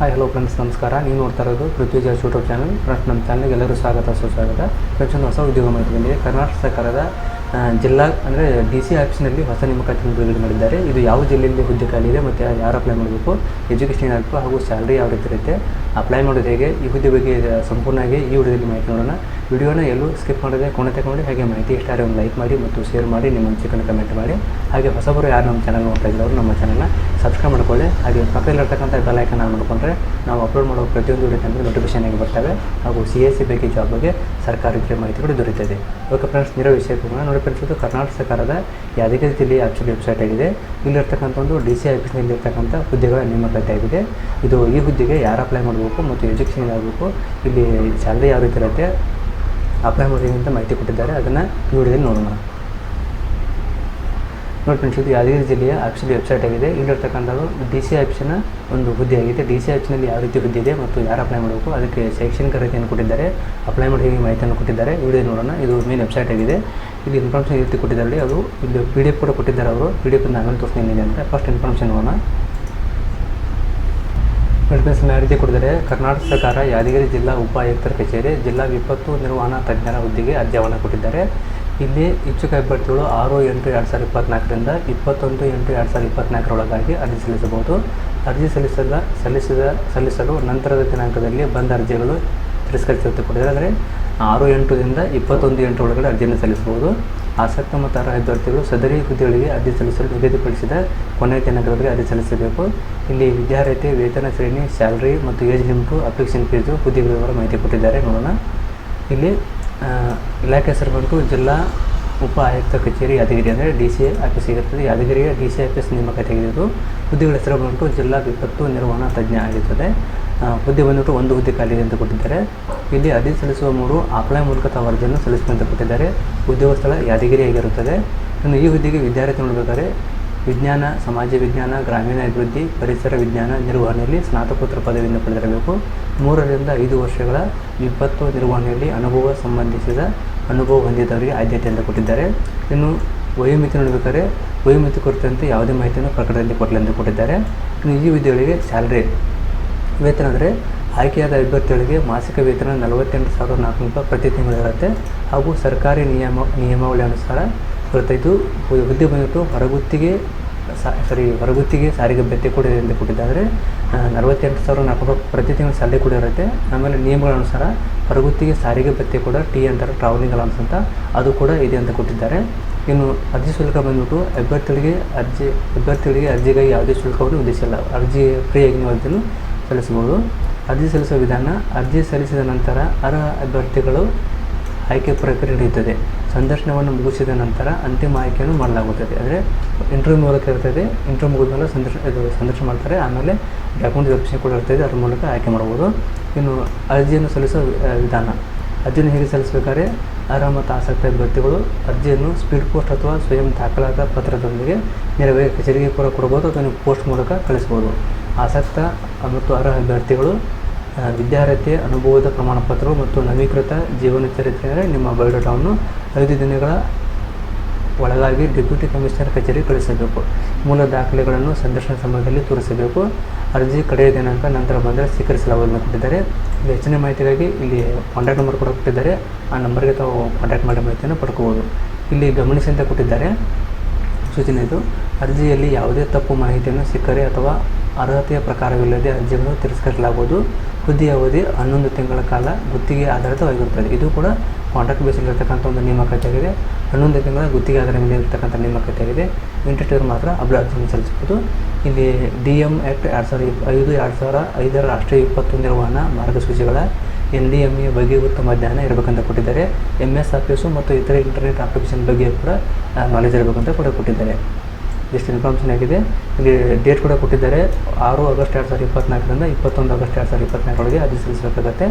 Hi hello friends ನಮಸ್ಕಾರ. ನೀವು ನೋಡ್ತಾ ಇರೋದು ಪೃಥ್ವಿ ಜಾಸ್ ಯೂಟ್ಯೂಬ್ ಚಾನಲ್ ಫ್ರೆಂಡ್ಸ್ ನಮ್ಮ ಚಾನಲ್ಗೆ ಎಲ್ಲರೂ ಸ್ವಾಗತ, ಸುಸ್ವಾಗತ. ಫ್ರೆಂಡ್ಸ್ ಒಂದು ಹೊಸ ಉದ್ಯೋಗ ಮಾಹಿತಿ ಕರ್ನಾಟಕ ಸರ್ಕಾರದ ಜಿಲ್ಲಾ ಅಂದರೆ ಡಿ ಸಿ ಆಫೀಸ್ನಲ್ಲಿ ಹೊಸ ನೇಮಕಾತಿಯನ್ನು ಬಿಡುಗಡೆ ಮಾಡಿದ್ದಾರೆ. ಇದು ಯಾವ ಜಿಲ್ಲೆಯಲ್ಲಿ ಹುದ್ದೆ ಖಾಲಿ ಮತ್ತು ಯಾರು ಅಪ್ಲೈ ಮಾಡಬೇಕು? ಎಜುಕೇಷನ್ ಏನಾಗಬೇಕು ಹಾಗೂ ಸ್ಯಾಲ್ರಿ ಯಾವ ರೀತಿ ಇರುತ್ತೆ? ಅಪ್ಲೈ ಮಾಡೋದು ಹೇಗೆ? ಈ ಹುದ್ದೆ ಬಗ್ಗೆ ಸಂಪೂರ್ಣವಾಗಿ ಈ ವಿಡಿಯೋದಲ್ಲಿ ಮಾಹಿತಿ ನೋಡೋಣ. ವಿಡಿಯೋನ ಎಲ್ಲೂ ಸ್ಕಿಪ್ ಮಾಡದೆ ಕೊನೆ ತಗೊಂಡು ಹಾಗೆ ಮಾಹಿತಿ ಇಷ್ಟ ಆದರೆ ಒಂದು ಲೈಕ್ ಮಾಡಿ ಮತ್ತು ಶೇರ್ ಮಾಡಿ, ನಿಮ್ಮ ಅನಿಸಿಕೆಯನ್ನು ಕಮೆಂಟ್ ಮಾಡಿ. ಹಾಗೆ ಹೊಸಬರು ಯಾರು ನಮ್ಮ ಚಾನಲ್ ನೋಡ್ತಾ ಇದ್ದಾರೆ ನಮ್ಮ ಚಾನಲ್ನ ಸಬ್ಸ್ಕ್ರೈಬ್ ಮಾಡ್ಕೊಳ್ಳಿ. ಹಾಗೆ ಪಕ್ಕದಲ್ಲಿರ್ತಕ್ಕಂಥ ಬೆಲ್ ಐಕನ್ ಆನ್ ಮಾಡಿಕೊಂಡ್ರೆ ನಾವು ಅಪ್ಲೋಡ್ ಮಾಡೋ ಪ್ರತಿಯೊಂದು ವಿಡಿಯೋ ನಮಗೆ ಆಗಿ ಬರ್ತವೆ. ಹಾಗೂ ಸಿ ಎಸ್ ಸಿ ಬಗ್ಗೆ ಜಾಬ್ ಬಗ್ಗೆ ಸರ್ಕಾರಿ ಮಾಹಿತಿಗಳು ದೊರೆಯುತ್ತದೆ. ಓಕೆ ಫ್ರೆಂಡ್ಸ್ ನೀರ ವಿಷಯಕ್ಕೆ ನೋಡಿ ಕರ್ನಾಟಕ ಸರ್ಕಾರದ ಯಾದಗಿರಿ ಜಿಲ್ಲೆಯ ಆ್ಯಕ್ಚುಲಿ ವೆಬ್ಸೈಟ್ ಆಗಿದೆ. ಇಲ್ಲಿರ್ತಕ್ಕಂಥ ಒಂದು ಡಿ ಸಿ ಆಫೀಸ್ನಲ್ಲಿ ಇರ್ತಕ್ಕಂಥ ಹುದ್ದೆಗಳ ನೇಮಕಾತಿ ಆಗಿದೆ. ಇದು ಈ ಹುದ್ದೆಗೆ ಯಾರು ಅಪ್ಲೈ ಮಾಡಬೇಕು ಮತ್ತು ಎಜುಕೇಷನ್ ಆಗಬೇಕು ಇಲ್ಲಿ ಸ್ಯಾಲ್ರಿ ಯಾವ ರೀತಿ ಇರುತ್ತೆ ಅಪ್ಲೈ ಮಾಡೋದು ಅಂತ ಮಾಹಿತಿ ಕೊಟ್ಟಿದ್ದಾರೆ. ಅದನ್ನು ವಿಡಿಯೋದಲ್ಲಿ ನೋಡೋಣ. ನೋಡಿ ಫ್ರೆಂಡ್ಸ್ ಇದು ಯಾದಗಿರಿ ಜಿಲ್ಲೆಯ ಆಪ್ಷನ್ ವೆಬ್ಸೈಟ್ ಆಗಿದೆ. ಇಲ್ಲಿರ್ತಕ್ಕಂಥದ್ದು ಡಿ ಸಿ ಆಪ್ಷನ್ ಒಂದು ಹುದ್ದೆ ಆಗಿದೆ. ಡಿ ಸಿ ಆಪ್ಷನಲ್ಲಿ ಯಾವ ರೀತಿ ಹುದ್ದೆ ಇದೆ ಮತ್ತು ಯಾರು ಅಪ್ಲೈ ಮಾಡಬೇಕು, ಅದಕ್ಕೆ ಶೈಕ್ಷಣಿಕ ರೀತಿಯನ್ನು ಕೊಟ್ಟಿದ್ದಾರೆ. ಅಪ್ಲೈ ಮಾಡಿ ಹೇಗೆ ಮಾಹಿತಿಯನ್ನು ಕೊಟ್ಟಿದ್ದಾರೆ ವಿಡಿಯೋ ನೋಡೋಣ. ಇದು ಮೇನ್ ವೆಬ್ಸೈಟ್ ಆಗಿದೆ. ಇಲ್ಲಿ ಇನ್ಫಾರ್ಮೇಷನ್ ರೀತಿ ಕೊಟ್ಟಿದ್ದಾರೆ ಅದು ಇಲ್ಲಿ ಪಿ ಡಿ ಎಫ್ ಕೂಡ ಕೊಟ್ಟಿದ್ದಾರೆ ಅವರು. ಪಿ ಡಿ ಎಫ್ ನಾನು ತೋರಿಸ್ತೀನಿ ಅಂತ ಫಸ್ಟ್ ಇನ್ಫಾರ್ಮೇಷನ್ ನೋಡೋಣ. ಮೆಡಿಕಲ್ಸ್ನ ಮಾಹಿತಿ ಕೊಡಿದರೆ ಕರ್ನಾಟಕ ಸರ್ಕಾರ ಯಾದಗಿರಿ ಜಿಲ್ಲಾ ಉಪಾಯುಕ್ತರ ಕಚೇರಿ ಜಿಲ್ಲಾ ವಿಪತ್ತು ನಿರ್ವಹಣಾ ತಜ್ಞರ ಹುದ್ದೆಗೆ ಅರ್ಜಿಯನ್ನು ಕೊಟ್ಟಿದ್ದಾರೆ. ಇಲ್ಲಿ ಇಚ್ಛುಕ ಅಭ್ಯರ್ಥಿಗಳು ಆರು ಎಂಟು ಎರಡು ಸಾವಿರದ ಇಪ್ಪತ್ನಾಲ್ಕರಿಂದ ಇಪ್ಪತ್ತೊಂದು ಎಂಟು ಎರಡು ಸಾವಿರದ ಇಪ್ಪತ್ನಾಲ್ಕರೊಳಗಾಗಿ ಅರ್ಜಿ ಸಲ್ಲಿಸಬಹುದು. ಅರ್ಜಿ ಸಲ್ಲಿಸದ, ಸಲ್ಲಿಸಿದ, ಸಲ್ಲಿಸಲು ನಂತರದ ದಿನಾಂಕದಲ್ಲಿ ಬಂದ ಅರ್ಜಿಗಳು ತಿರಸ್ಕರಿಸುತ್ತೆ ಕೊಟ್ಟಿದ್ದಾರೆ. ಅಂದರೆ ಆರು ಎಂಟರಿಂದ ಇಪ್ಪತ್ತೊಂದು ಎಂಟು ಒಳಗಡೆ ಅರ್ಜಿಯನ್ನು ಸಲ್ಲಿಸಬಹುದು. ಆಸಕ್ತ ಮತ್ತು ಅರ್ಹ ಅಭ್ಯರ್ಥಿಗಳು ಸದರಿ ಹುದ್ದೆಗಳಿಗೆ ಅರ್ಜಿ ಸಲ್ಲಿಸಲು ನಿಗದಿಪಡಿಸಿದ ಕೊನೆಯ ದಿನಾಂಕದವರೆಗೆ ಅರ್ಜಿ ಸಲ್ಲಿಸಬೇಕು. ಇಲ್ಲಿ ವಿದ್ಯಾರ್ಹತೆ ವೇತನ ಶ್ರೇಣಿ ಸ್ಯಾಲ್ರಿ ಮತ್ತು ಏಜ್ ಲಿಮಿಟು ಅಪ್ಲಿಕೇಶನ್ ಫೀಸು ಹುದ್ದೆಗಳ ವಿವರ ಮಾಹಿತಿ ಕೊಟ್ಟಿದ್ದಾರೆ. ನೋಡೋಣ. ಇಲ್ಲಿ ಇಲಾಖೆ ಹೆಸರು ಬಂದು ಜಿಲ್ಲಾ ಉಪ ಆಯುಕ್ತ ಕಚೇರಿ ಯಾದಗಿರಿ ಅಂದರೆ ಡಿ ಸಿ ಆಫೀಸ್ ಇರುತ್ತದೆ ಯಾದಗಿರಿಯ ಡಿ ಸಿ ಆಫೀಸ್ ನೇಮಕಾತಿ ಆಗಿದ್ದು ಹುದ್ದೆಗಳ ಹೆಸರು ಬಂದು ಜಿಲ್ಲಾ ವಿಪತ್ತು ನಿರ್ವಹಣಾ ತಜ್ಞ ಆಗಿರ್ತದೆ. ಆ, ಹುದ್ದೆ ಬಂದ್ಬಿಟ್ಟು ಒಂದು ಹುದ್ದೆ ಖಾಲಿ ಇದೆ ಅಂತ ಕೊಟ್ಟಿದ್ದಾರೆ. ಇಲ್ಲಿ ಅರ್ಜಿ ಸಲ್ಲಿಸುವ ಮೂರು ಅಪ್ಲೈ ಮೂಲಕ ತಾವು ಅರ್ಜಿಯನ್ನು ಸಲ್ಲಿಸುವಂತ ಕೊಟ್ಟಿದ್ದಾರೆ. ಉದ್ಯೋಗ ಸ್ಥಳ ಯಾದಗಿರಿ ಆಗಿರುತ್ತದೆ. ಇನ್ನು ಈ ಹುದ್ದೆಗೆ ವಿದ್ಯಾರ್ಥಿ ನೋಡಬೇಕಾದ್ರೆ ವಿಜ್ಞಾನ, ಸಮಾಜ ವಿಜ್ಞಾನ, ಗ್ರಾಮೀಣ ಅಭಿವೃದ್ಧಿ, ಪರಿಸರ ವಿಜ್ಞಾನ ನಿರ್ವಹಣೆಯಲ್ಲಿ ಸ್ನಾತಕೋತ್ತರ ಪದವಿಯನ್ನು ಪಡೆದಿರಬೇಕು. ಮೂರರಿಂದ ಐದು ವರ್ಷಗಳ ವಿಪತ್ತು ನಿರ್ವಹಣೆಯಲ್ಲಿ ಅನುಭವ ಸಂಬಂಧಿಸಿದ ಅನುಭವ ಹೊಂದಿದವರಿಗೆ ಆದ್ಯತೆಯನ್ನು ಕೊಟ್ಟಿದ್ದಾರೆ. ಇನ್ನು ವಯೋಮಿತಿ ನೋಡಬೇಕಾದ್ರೆ ವಯೋಮಿತಿ ಕುರಿತಂತೆ ಯಾವುದೇ ಮಾಹಿತಿಯನ್ನು ಪ್ರಕಟಣೆಯಲ್ಲಿ ಕೊಡಲೆಂದು ಕೊಟ್ಟಿದ್ದಾರೆ. ಇನ್ನು ಈ ಹುದ್ದೆಗಳಿಗೆ ಸ್ಯಾಲ್ರಿ ವೇತನ ಅಂದರೆ ಆಯ್ಕೆಯಾದ ಅಭ್ಯರ್ಥಿಗಳಿಗೆ ಮಾಸಿಕ ವೇತನ ನಲವತ್ತೆಂಟು ಸಾವಿರದ ನಾಲ್ಕುನೂರು ರೂಪಾಯಿ ಪ್ರತಿ ತಿಂಗಳು ಇರುತ್ತೆ. ಹಾಗೂ ಸರ್ಕಾರಿ ನಿಯಮ, ನಿಯಮಾವಳಿ ಅನುಸಾರ ಇರುತ್ತೆ ಇದು ಹುದ್ದೆ ಬಂದ್ಬಿಟ್ಟು ಹೊರಗುತ್ತಿಗೆ ಸಾರಿ ಹೊರಗುತ್ತಿಗೆ ಸಾರಿಗೆ ಭತ್ಯೆ ಕೂಡ ಇದೆ ಅಂತ ಕೊಟ್ಟಿದ್ದಾರೆ ನಲವತ್ತೆಂಟು ಸಾವಿರದ ನಾಲ್ಕು ರೂಪಾಯಿ ಪ್ರತಿ ತಿಂಗಳು ಸ್ಯಾಲ್ರಿ ಕೂಡ ಇರುತ್ತೆ. ಆಮೇಲೆ ನಿಯಮಗಳ ಅನುಸಾರ ಹೊರಗುತ್ತಿಗೆ ಸಾರಿಗೆ ಭತ್ಯೆ ಕೂಡ ಟಿ ಅಂತಾರೆ ಟ್ರಾವೆಲಿಂಗ್ ಅಲೌನ್ಸ್ ಅಂತ ಅದು ಕೂಡ ಇದೆ ಅಂತ ಕೊಟ್ಟಿದ್ದಾರೆ. ಇನ್ನು ಅರ್ಜಿ ಶುಲ್ಕ ಬಂದ್ಬಿಟ್ಟು ಅಭ್ಯರ್ಥಿಗಳಿಗೆ ಅರ್ಜಿ, ಅಭ್ಯರ್ಥಿಗಳಿಗೆ ಅರ್ಜಿಗಾಗಿ ಯಾವುದೇ ಶುಲ್ಕವನ್ನು ವಿಧಿಸಿಲ್ಲ. ಅರ್ಜಿ ಫ್ರೀಯಾಗಿ ಮಾಡಿದ್ದನ್ನು ಸಲ್ಲಿಸಬಹುದು. ಅರ್ಜಿ ಸಲ್ಲಿಸುವ ವಿಧಾನ, ಅರ್ಜಿ ಸಲ್ಲಿಸಿದ ನಂತರ ಅರ್ಹ ಅಭ್ಯರ್ಥಿಗಳು ಆಯ್ಕೆ ಪ್ರಕ್ರಿಯೆ ನಡೆಯುತ್ತದೆ. ಸಂದರ್ಶನವನ್ನು ಮುಗಿಸಿದ ನಂತರ ಅಂತಿಮ ಆಯ್ಕೆಯನ್ನು ಮಾಡಲಾಗುತ್ತದೆ. ಅಂದರೆ ಇಂಟರ್ವ್ಯೂ ಮೂಲಕ ಇರ್ತದೆ. ಇಂಟರ್ವ್ಯೂ ಮುಗಿದ ಮೇಲೆ ಸಂದರ್ಶನ ಇದು ಸಂದರ್ಶನ ಮಾಡ್ತಾರೆ. ಆಮೇಲೆ ಡಾಕ್ಯುಮೆಂಟ್ ವೆಬ್ಸೈಟ್ ಕೂಡ ಇರ್ತದೆ. ಅದ್ರ ಮೂಲಕ ಆಯ್ಕೆ ಮಾಡ್ಬೋದು ಇನ್ನು ಅರ್ಜಿಯನ್ನು ಸಲ್ಲಿಸುವ ವಿಧಾನ. ಅರ್ಜಿಯನ್ನು ಹೇಗೆ ಸಲ್ಲಿಸಬೇಕಾದ್ರೆ ಅರ್ಹ ಮತ್ತು ಆಸಕ್ತ ಅಭ್ಯರ್ಥಿಗಳು ಅರ್ಜಿಯನ್ನು ಸ್ಪೀಡ್ ಪೋಸ್ಟ್ ಅಥವಾ ಸ್ವಯಂ ದಾಖಲಾದ ಪತ್ರದೊಂದಿಗೆ ನೇರವಾಗಿ ಕಚೇರಿಗೆ ಕೂಡ ಕೊಡ್ಬೋದು ಅಥವಾ ನೀವು ಪೋಸ್ಟ್ ಮೂಲಕ ಕಳಿಸ್ಬೋದು ಆಸಕ್ತ ಮತ್ತು ಅರ್ಹ ಅಭ್ಯರ್ಥಿಗಳು ವಿದ್ಯಾರ್ಹತೆ, ಅನುಭವದ ಪ್ರಮಾಣಪತ್ರಗಳು ಮತ್ತು ನವೀಕೃತ ಜೀವನ ಚರಿತ್ರೆ ನಿಮ್ಮ ಬಯೋಡಾಟಾವನ್ನು ಐದು ದಿನಗಳ ಒಳಗಾಗಿ ಡೆಪ್ಯೂಟಿ ಕಮಿಷನರ್ ಕಚೇರಿ ಕಳಿಸಬೇಕು. ಮೂಲ ದಾಖಲೆಗಳನ್ನು ಸಂದರ್ಶನ ಸಮಯದಲ್ಲಿ ತೋರಿಸಬೇಕು. ಅರ್ಜಿ ಕಡೆಯ ದಿನಾಂಕ ನಂತರ ಬಂದರೆ ಸ್ವೀಕರಿಸಲಾಗುವುದನ್ನು ಕೊಟ್ಟಿದ್ದಾರೆ. ಹೆಚ್ಚಿನ ಮಾಹಿತಿಗಾಗಿ ಇಲ್ಲಿ ಕಾಂಟ್ಯಾಕ್ಟ್ ನಂಬರ್ ಕೂಡ ಕೊಟ್ಟಿದ್ದಾರೆ. ಆ ನಂಬರ್ಗೆ ತಾವು ಕಾಂಟ್ಯಾಕ್ಟ್ ಮಾಡಿ ಮಾಹಿತಿಯನ್ನು ಪಡ್ಕೋಬೋದು. ಇಲ್ಲಿ ಗಮನಿಸಿ ಕೊಟ್ಟಿದ್ದಾರೆ. ಸೂಚನೆ ಇದು. ಅರ್ಜಿಯಲ್ಲಿ ಯಾವುದೇ ತಪ್ಪು ಮಾಹಿತಿಯನ್ನು ಸಿಕ್ಕರೆ ಅಥವಾ ಅರ್ಹತೆಯ ಪ್ರಕಾರವಿಲ್ಲದೆ ಅರ್ಜಿಗಳನ್ನು ತಿರಸ್ಕರಿಸಲಾಗುವುದು. ಹುದ್ದೆಯ ಅವಧಿ ಹನ್ನೊಂದು ತಿಂಗಳ ಕಾಲ ಗುತ್ತಿಗೆ ಆಧಾರಿತವಾಗಿರುತ್ತದೆ. ಇದು ಕೂಡ ಕಾಂಟ್ರಾಕ್ಟ್ ಬೇಸಲ್ಲಿ ಇರತಕ್ಕಂಥ ಒಂದು ನೇಮಕತೆಯಾಗಿದೆ. ಹನ್ನೊಂದು ತಿಂಗಳ ಗುತ್ತಿಗೆ ಆಧಾರದ ಮೇಲೆ ಇರತಕ್ಕಂಥ ನೇಮಕತೆಯಾಗಿದೆ. ಮಾತ್ರ ಅಬ್ಲ ಅರ್ಜಿಯನ್ನು ಸಲ್ಲಿಸಬಹುದು. ಇಲ್ಲಿ ಡಿ ಎಂ ಆ್ಯಕ್ಟ್ ಎರಡು ಸಾವಿರದ ಇಪ್, ಐದು ಎರಡು ಸಾವಿರ ಐದರ ರಾಷ್ಟ್ರೀಯ ವಿಪತ್ತು ನಿರ್ವಹಣಾ ಮಾರ್ಗಸೂಚಿಗಳ ಎನ್ ಡಿ ಎಂ ಎ ಬಗ್ಗೆ ಉತ್ತಮ ಜ್ಞಾನ ಇರಬೇಕಂತ ಕೊಟ್ಟಿದ್ದಾರೆ. ಎಂ ಎಸ್ ಆಫೀಸು ಮತ್ತು ಇತರೆ ಇಂಟರ್ನೆಟ್ ಅಪ್ಲಿಕೇಶನ್ ಬಗ್ಗೆ ಕೂಡ ನಾಲೆಜ್ ಇರಬೇಕಂತ ಕೂಡ ಕೊಟ್ಟಿದ್ದಾರೆ. ಇಷ್ಟು ಇನ್ಫಾರ್ಮೇಷನ್ ಆಗಿದೆ. ಇಲ್ಲಿ ಡೇಟ್ ಕೂಡ ಕೊಟ್ಟಿದ್ದಾರೆ. ಆರು ಆಗಸ್ಟ್ ಎರಡು ಸಾವಿರದ ಇಪ್ಪತ್ನಾಲ್ಕರಿಂದ ಇಪ್ಪತ್ತೊಂದು ಆಗಸ್ಟ್ ಎರಡು ಸಾವಿರದ ಇಪ್ಪತ್ನಾಲ್ಕರೊಳಗೆ ಅರ್ಜಿ ಸಲ್ಲಿಸಬೇಕಾಗತ್ತೆ.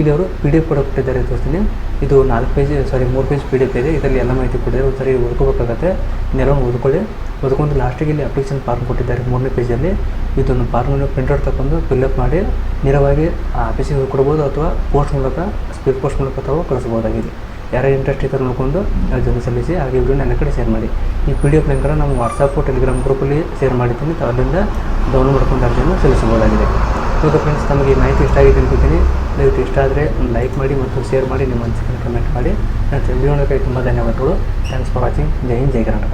ಇಲ್ಲಿ ಅವರು ಪಿ ಡಿ ಎಫ್ ಕೂಡ ಕೊಟ್ಟಿದ್ದಾರೆ ತೋರಿಸ್ತೀನಿ ಇದು ನಾಲ್ಕು ಪೇಜ್ ಸಾರಿ ಮೂರು ಪೇಜ್ ಪಿ ಡಿ ಎಫ್ ಇದೆ. ಇದರಲ್ಲಿ ಎಲ್ಲ ಮಾಹಿತಿ ಕೊಟ್ಟಿದ್ದಾರೆ. ಒಂದು ಸರಿ ಓದ್ಕೋಬೇಕಾಗತ್ತೆ ಇದನ್ನೆಲ್ಲವನ್ನು ಓದ್ಕೊಳ್ಳಿ. ಓದ್ಕೊಂಡು ಲಾಸ್ಟಿಗೆ ಇಲ್ಲಿ ಅಪ್ಲಿಕೇಶನ್ ಫಾರ್ಮ್ ಕೊಟ್ಟಿದ್ದಾರೆ ಮೂರನೇ ಪೇಜಲ್ಲಿ ಇದನ್ನು ಫಾರ್ಮನ್ನು ಪ್ರಿಂಟ್ಔಟ್ ತಗೊಂಡು ಫಿಲ್ಅಪ್ ಮಾಡಿ, ನೇರವಾಗಿ ಆ ಆಫೀಸಿಗೆ ಕೊಡ್ಬೋದು ಅಥವಾ ಪೋಸ್ಟ್ ಮೂಲಕ ಸ್ಪೀಡ್ ಪೋಸ್ಟ್ ಮೂಲಕ ತಾವು ಕಳಿಸ್ಬೋದಾಗಿದೆ. ಯಾರ್ಯಾರು ಇಂಟ್ರೆಸ್ಟ್ ಇದ್ದಾರೆ ನೋಡ್ಕೊಂಡು ಜೊತೆ ಸಲ್ಲಿಸಿ, ಹಾಗೆ ವಿಡಿಯೋ ನನ್ನ ಕಡೆ ಶೇರ್ ಮಾಡಿ. ಈ ಪಿ ಡಿ ಎಫ್ ಲಿಂಕನ್ನು ನಾವು ವಾಟ್ಸಪ್ಪು ಟೆಲಿಗ್ರಾಮ್ ಗ್ರೂಪಲ್ಲಿ ಶೇರ್ ಮಾಡಿದ್ದೀನಿ ಅದರಿಂದ ಡೌನ್ಲೋಡ್ ಮಾಡ್ಕೊಂಡು ಅರ್ಜಿಯನ್ನು ಸಲ್ಲಿಸಬಹುದಾಗಿದೆ. ಇವಾಗ ಫ್ರೆಂಡ್ಸ್ ನಮಗೆ ಮಾಹಿತಿ ಇಷ್ಟ ಆಗಿದೆ ಅನ್ಕೋತೀನಿ. ದಯವಿಟ್ಟು ಇಷ್ಟ ಆದರೆ ಒಂದು ಲೈಕ್ ಮಾಡಿ ಮತ್ತು ಶೇರ್ ಮಾಡಿ, ನಿಮ್ಮ ಅನಿಸಿಕೆ ಕಮೆಂಟ್ ಮಾಡಿ. ನಾನು ವಿಡಿಯೋ ಕೈ ತುಂಬ ಧನ್ಯವಾದಗಳು. ಥ್ಯಾಂಕ್ಸ್ ಫಾರ್ ವಾಚಿಂಗ್ ಜೈ ಹಿಂದ್, ಜೈ ಕರ್ನಾಟಕ.